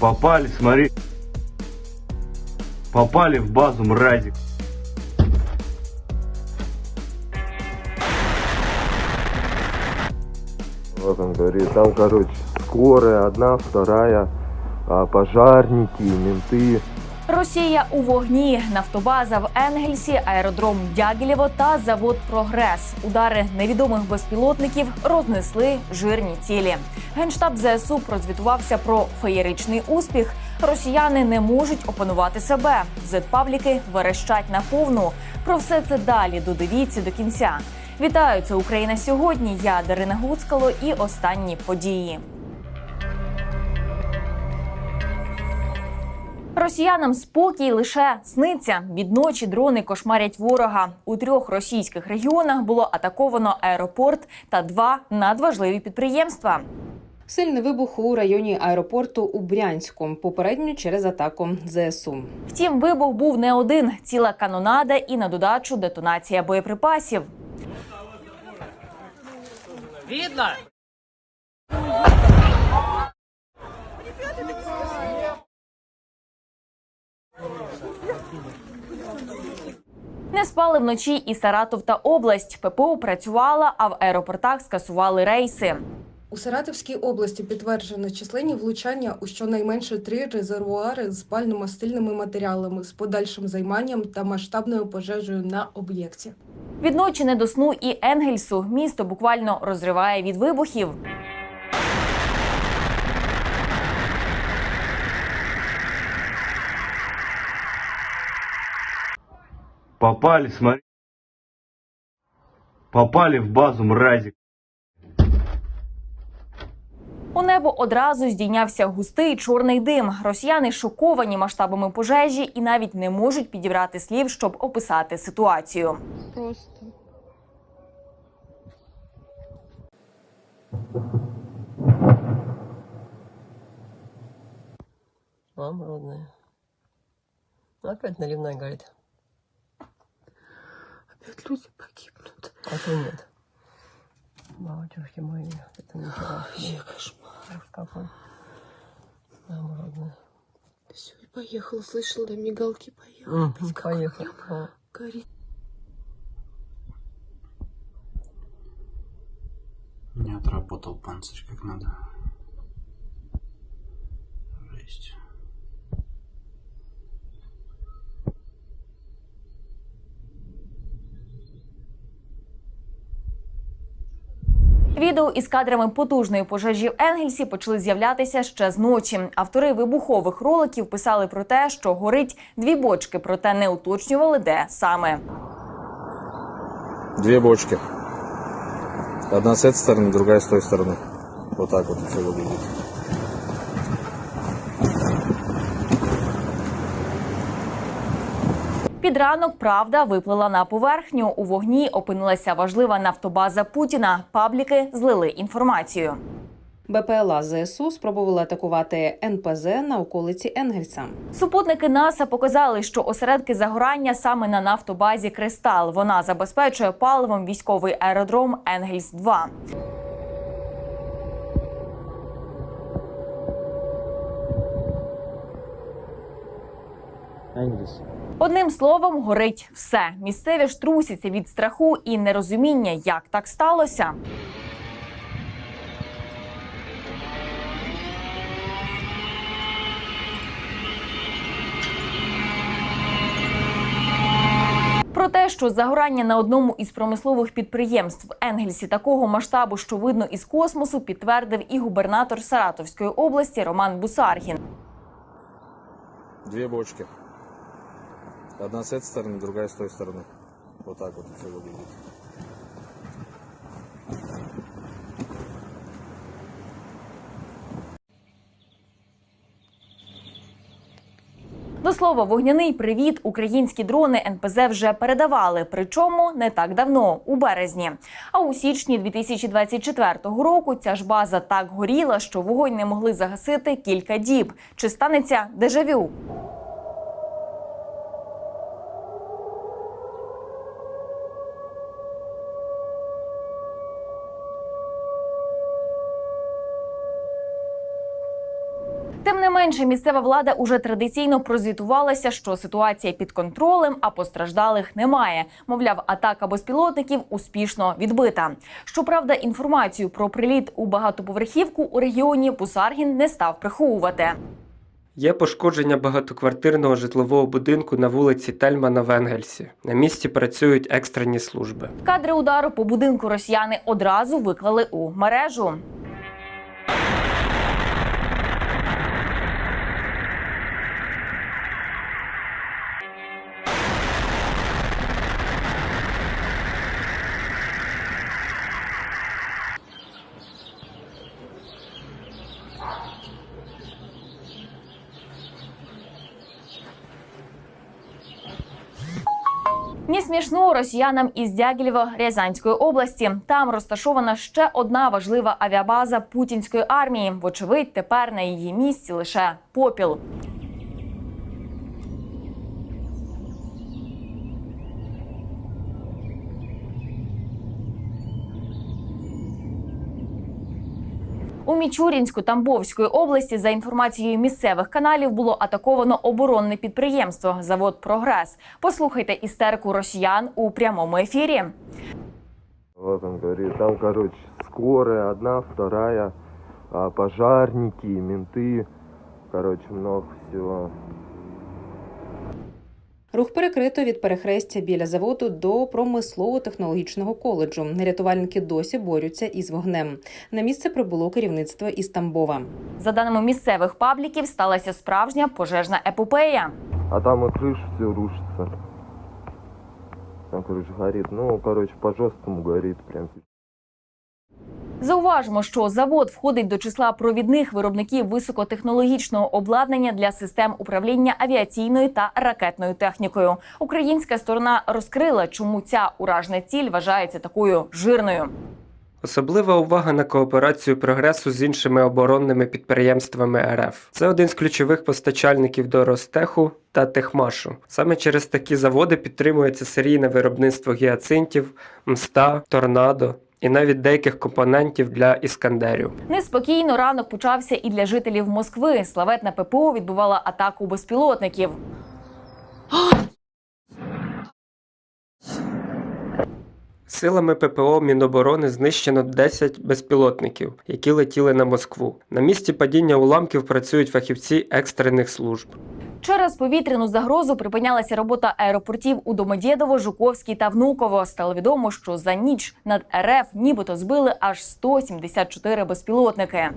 Попали, смотри. Попали в базу, мразик. Вот он говорит, там, короче, скорая одна, вторая, а, пожарники, менты. Росія у вогні, нафтобаза в Енгельсі, аеродром Дягілєво та завод Прогрес. Удари невідомих безпілотників рознесли жирні цілі. Генштаб ЗСУ прозвітувався про феєричний успіх. Росіяни не можуть опанувати себе. Зетпабліки верещать на повну. Про все це далі додивіться до кінця. Вітаю, це Україна сьогодні. Я Дарина Гуцкало і останні події. Росіянам спокій лише сниться. Від ночі дрони кошмарять ворога. У трьох російських регіонах було атаковано аеропорт та два надважливі підприємства. Сильний вибух у районі аеропорту у Брянську, попередньо через атаку ЗСУ. Втім, вибух був не один: ціла канонада і на додачу детонація боєприпасів. Видно? Не спали вночі і Саратов та область. ППО працювала, а в аеропортах скасували рейси. У Саратовській області підтверджено численні влучання у щонайменше три резервуари з пально-мастильними матеріалами з подальшим займанням та масштабною пожежею на об'єкті. Відночі не до сну і Енгельсу. Місто буквально розриває від вибухів. Попали, смотри. Попали в базу, мразик. У небо одразу здійнявся густий чорний дим. Росіяни шоковані масштабами пожежі і навіть не можуть підібрати слів, щоб описати ситуацію. Просто. Мама родная. Опять наливной горит. Опять люди погибнут. А то нет. Батюшки мои, это не Вообще кошмар. Какой. Мама родная. Все, и поехала. Слышала, да, мигалки поехал. Мгм, Опять какое Поехал. О, Горит. Не отработал панцирь как надо. Жесть. Відео із кадрами потужної пожежі в Енгельсі почали з'являтися ще з ночі. Автори вибухових роликів писали про те, що горить дві бочки, проте не уточнювали, де саме. Две бочки. Одна с этой стороны, другая с той стороны. Вот так вот все Під ранок правда виплила на поверхню. У вогні опинилася важлива нафтобаза Путіна. Пабліки злили інформацію. БПЛА ЗСУ спробували атакувати НПЗ на околиці Енгельса. Супутники НАСА показали, що осередки загорання саме на нафтобазі Кристал. Вона забезпечує паливом військовий аеродром Енгельс 2 Одним словом, горить все. Місцеві ж трусяться від страху і нерозуміння, як так сталося. Про те, що загорання на одному із промислових підприємств в Енгельсі такого масштабу, що видно із космосу, підтвердив і губернатор Саратовської області Роман Бусаргін. Две бочки. Одна с этой стороны, другая с той стороны. Вот так вот все выглядит. До слова, вогняний привіт українські дрони НПЗ вже передавали. Причому не так давно, у березні. А у січні 2024 року ця ж база так горіла, що вогонь не могли загасити кілька діб. Чи станеться дежавю? Менше, місцева влада уже традиційно прозвітувалася, що ситуація під контролем, а постраждалих немає. Мовляв, атака безпілотників успішно відбита. Щоправда, інформацію про приліт у багатоповерхівку у регіоні Бусаргін не став приховувати. Є пошкодження багатоквартирного житлового будинку на вулиці Тельмана в Енгельсі. На місці працюють екстрені служби. Кадри удару по будинку росіяни одразу виклали у мережу. Ні смішно росіянам із Дягілєва Рязанської області. Там розташована ще одна важлива авіабаза путінської армії. Вочевидь, тепер на її місці лише попіл. У Мічурінську Тамбовської області, за інформацією місцевих каналів, було атаковано оборонне підприємство Завод Прогрес. Послухайте істерику росіян у прямому ефірі. Вот он говорит, там, короче, скорая одна, вторая, пожарники, менты, короче, много всего. Рух перекрито від перехрестя біля заводу до промислово-технологічного коледжу. Рятувальники досі борються із вогнем. На місце прибуло керівництво із Тамбова. За даними місцевих пабліків, сталася справжня пожежна епопея. А там и крыша все рушится. Там, короче, горит. Ну, короче, по-жесткому горит прям. Зауважимо, що завод входить до числа провідних виробників високотехнологічного обладнання для систем управління авіаційною та ракетною технікою. Українська сторона розкрила, чому ця уражна ціль вважається такою жирною. Особлива увага на кооперацію прогресу з іншими оборонними підприємствами РФ. Це один з ключових постачальників до Ростеху та Техмашу. Саме через такі заводи підтримується серійне виробництво гіацинтів, мста, торнадо і навіть деяких компонентів для іскандерів. Неспокійно ранок почався і для жителів Москви. Славетна ППО відбувала атаку безпілотників. Силами ППО Міноборони знищено 10 безпілотників, які летіли на Москву. На місці падіння уламків працюють фахівці екстрених служб. Через повітряну загрозу припинялася робота аеропортів у Домодєдово, Жуковській та Внуково. Стало відомо, що за ніч над РФ нібито збили аж 174 безпілотники.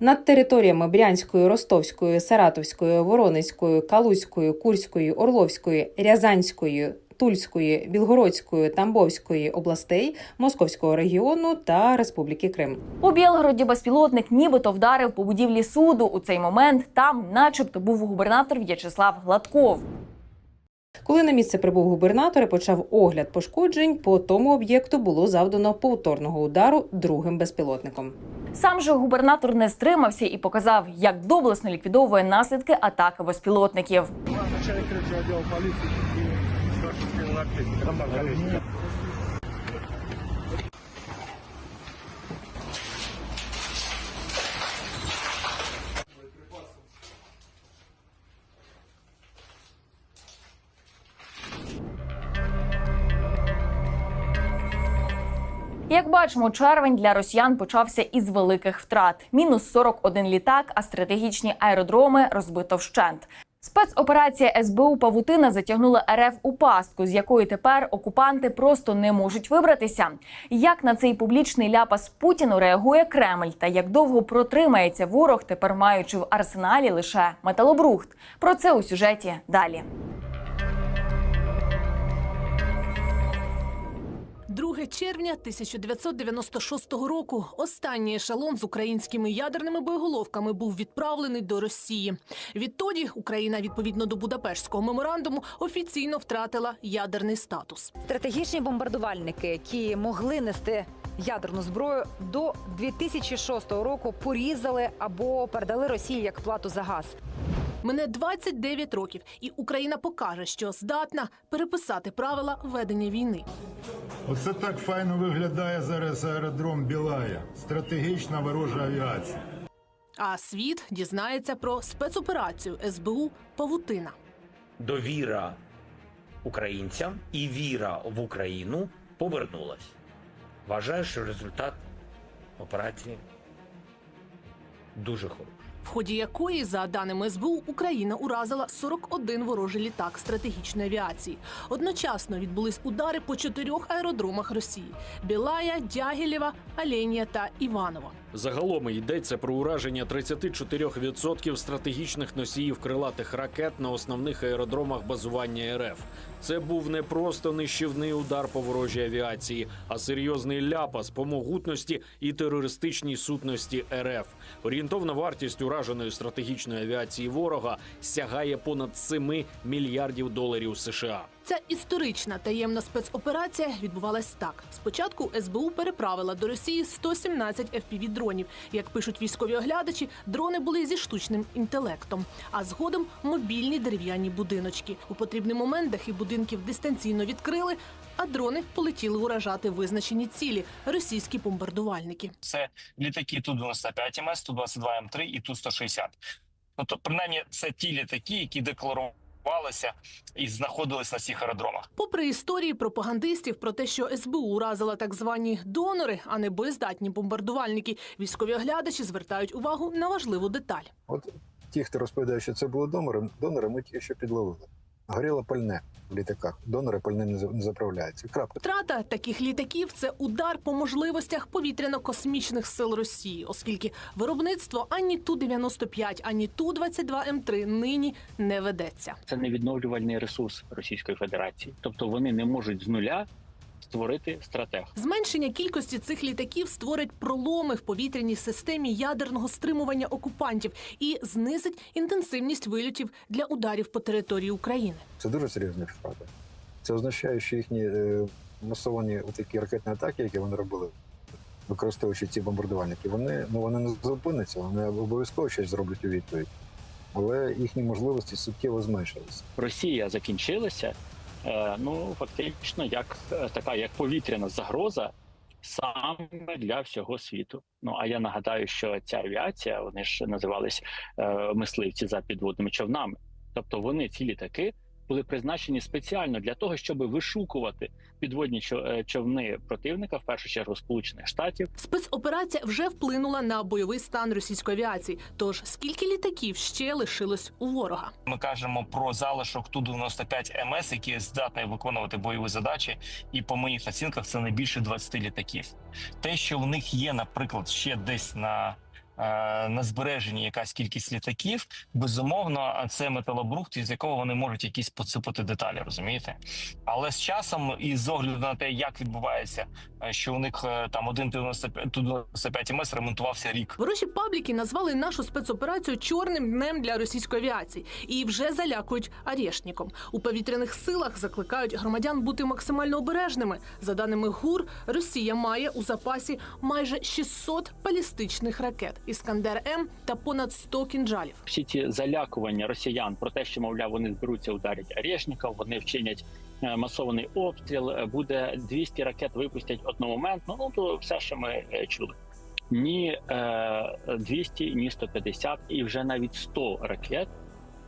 Над територіями Брянської, Ростовської, Саратовської, Воронезької, Калузької, Курської, Орловської, Рязанської. Тульської, Білгородської, Тамбовської областей, Московського регіону та Республіки Крим. У Білгороді безпілотник нібито вдарив по будівлі суду. У цей момент там, начебто, був губернатор В'ячеслав Гладков. Коли на місце прибув губернатор і почав огляд пошкоджень, по тому об'єкту було завдано повторного удару другим безпілотником. Сам же губернатор не стримався і показав, як доблесно ліквідовує наслідки атаки безпілотників. Як бачимо, червень для росіян почався із великих втрат: мінус 41 літак, а стратегічні аеродроми розбито вщент. Спецоперація СБУ Павутина затягнула РФ у пастку, з якої тепер окупанти просто не можуть вибратися. Як на цей публічний ляпас Путіну реагує Кремль, та як довго протримається ворог, тепер маючи в арсеналі лише металобрухт. Про це у сюжеті далі. 2 червня 1996 року останній ешелон з українськими ядерними боєголовками був відправлений до Росії. Відтоді Україна, відповідно до Будапештського меморандуму, офіційно втратила ядерний статус. Стратегічні бомбардувальники, які могли нести ядерну зброю, до 2006 року порізали або передали Росії як плату за газ. Мине 29 років, і Україна покаже, що здатна переписати правила ведення війни. Оце так файно виглядає зараз аеродром Білая. Стратегічна ворожа авіація. А світ дізнається про спецоперацію СБУ Павутина. довіра українцям і віра в Україну повернулась. Вважаю, що результат операції дуже хороший. В ході якої, за даними СБУ, Україна уразила 41 ворожий літак стратегічної авіації. Одночасно відбулись удари по чотирьох аеродромах Росії: Білая, Дягілєва, Аленія та Іваново. Загалом йдеться про ураження 34% стратегічних носіїв крилатих ракет на основних аеродромах базування РФ. Це був не просто нищівний удар по ворожій авіації, а серйозний ляпас по могутності і терористичній сутності РФ. Орієнтовна вартість ураженої стратегічної авіації ворога сягає понад 7 мільярдів доларів США. Ця історична таємна спецоперація відбувалась так: спочатку СБУ переправила до Росії 117 fpv дронів. Як пишуть військові оглядачі, дрони були зі штучним інтелектом, а згодом мобільні дерев'яні будиночки. У потрібний момент дахи будинків дистанційно відкрили, а дрони полетіли уражати визначені цілі російські бомбардувальники. це літаки Ту-95 МС, Ту-22 М3 і Ту-160. Тобто, принаймні, це ті літаки, які декларувалися і знаходились на цих аеродромах. Попри історії пропагандистів про те, що СБУ уразила так звані донори, а не боєздатні бомбардувальники, військові оглядачі звертають увагу на важливу деталь. От ті, хто розповідає, що це були донори, донори ми тільки що підловили. Горіло пальне в літаках. Донори пальним не не заправляються. Крапка. Втрата таких літаків це удар по можливостях повітряно-космічних сил Росії, оскільки виробництво ані ту 95 ані ту 22 М3 нині не ведеться. Це невідновлювальний ресурс Російської Федерації, тобто вони не можуть з нуля створити стратег. Зменшення кількості цих літаків створить проломи в повітряній системі ядерного стримування окупантів і знизить інтенсивність вильотів для ударів по території України. Це дуже серйозна втрата. Це означає, що їхні е, масовані такі ракетні атаки, які вони робили, використовуючи ці бомбардувальники, вони ну вони не зупиняться, вони обов'язково щось зроблять у відповідь. Але їхні можливості суттєво зменшилися. Росія закінчилася. Е, Ну фактично, як е, така як повітряна загроза саме для всього світу. Ну а я нагадаю, що ця авіація вони ж називались е, мисливці за підводними човнами. Тобто вони ці літаки були призначені спеціально для того, щоб вишукувати підводні чо- е, човни противника, в першу чергу Сполучених Штатів. Спецоперація вже вплинула на бойовий стан російської авіації. Тож скільки літаків ще лишилось у ворога? Ми кажемо про залишок Ту-95 МС, які здатні виконувати бойові задачі, і по моїх оцінках це не більше 20 літаків. Те, що в них є, наприклад, ще десь на. Е, На збереженні якась кількість літаків, безумовно, це металобрухт, із якого вони можуть якісь поцупити деталі, розумієте? Але з часом, і з огляду на те, як відбувається, е, що у них е, там один Ту-95 МС ремонтувався рік. Ворожі пабліки назвали нашу спецоперацію чорним днем для російської авіації і вже залякують арешником. У повітряних силах закликають громадян бути максимально обережними. За даними ГУР, Росія має у запасі майже 600 балістичних ракет Іскандер М та понад 100 кінжалів. всі ці залякування росіян про те, що мовляв вони зберуться ударять Орешників, вони вчинять е, масований обстріл. е, Буде 200 ракет випустять одномоментно. Ну то все, що ми е, чули. Ні е, 200, ні 150 і вже навіть 100 ракет.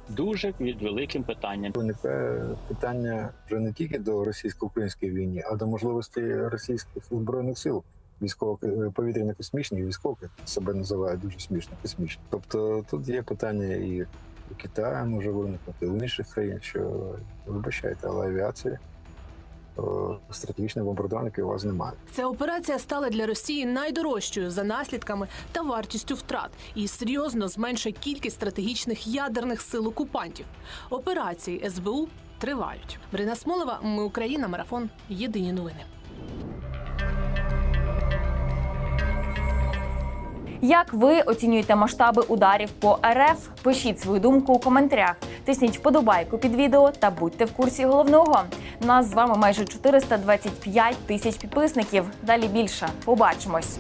Дуже під великим питанням. Виникає питання вже не тільки до російсько-української війни, а до можливості російських збройних сил. Військово повітряно-космічні, військові себе називають дуже смішно космічні. Тобто тут є питання і у Китаю може виникнути, і в інших країн, що вибачайте, але авіації о, стратегічних бомбардувальників у вас немає. Ця операція стала для Росії найдорожчою за наслідками та вартістю втрат і серйозно зменшує кількість стратегічних ядерних сил окупантів. Операції СБУ тривають. Брина Смолова, ми Україна, марафон. Єдині новини. Як ви оцінюєте масштаби ударів по РФ? Пишіть свою думку у коментарях. Тисніть вподобайку під відео та будьте в курсі головного. Нас з вами майже 425 тисяч підписників. Далі більше. Побачимось.